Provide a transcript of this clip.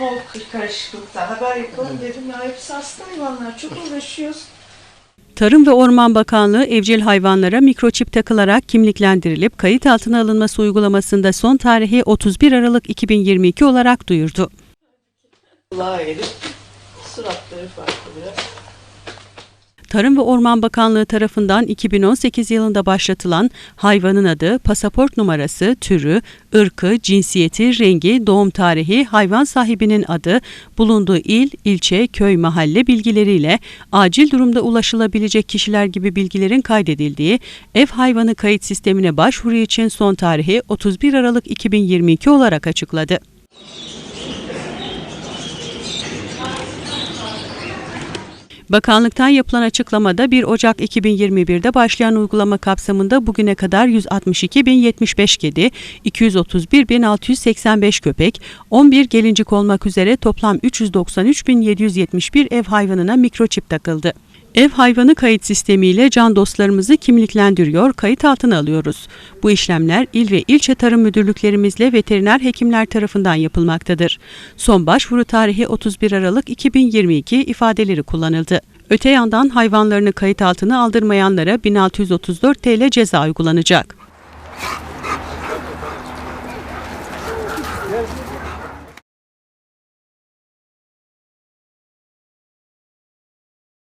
O karışıklıkta haber yapalım dedim ya hepsi hasta hayvanlar çok uğraşıyoruz. Tarım ve Orman Bakanlığı evcil hayvanlara mikroçip takılarak kimliklendirilip kayıt altına alınması uygulamasında son tarihi 31 Aralık 2022 olarak duyurdu. Kulağı erip suratları farklı biraz. Tarım ve Orman Bakanlığı tarafından 2018 yılında başlatılan hayvanın adı, pasaport numarası, türü, ırkı, cinsiyeti, rengi, doğum tarihi, hayvan sahibinin adı, bulunduğu il, ilçe, köy, mahalle bilgileriyle acil durumda ulaşılabilecek kişiler gibi bilgilerin kaydedildiği ev hayvanı kayıt sistemine başvuru için son tarihi 31 Aralık 2022 olarak açıkladı. Bakanlıktan yapılan açıklamada 1 Ocak 2021'de başlayan uygulama kapsamında bugüne kadar 162.075 kedi, 231.685 köpek, 11 gelincik olmak üzere toplam 393.771 ev hayvanına mikroçip takıldı. Ev hayvanı kayıt sistemiyle can dostlarımızı kimliklendiriyor, kayıt altına alıyoruz. Bu işlemler il ve ilçe tarım müdürlüklerimizle veteriner hekimler tarafından yapılmaktadır. Son başvuru tarihi 31 Aralık 2022 ifadeleri kullanıldı. Öte yandan hayvanlarını kayıt altına aldırmayanlara 1634 TL ceza uygulanacak.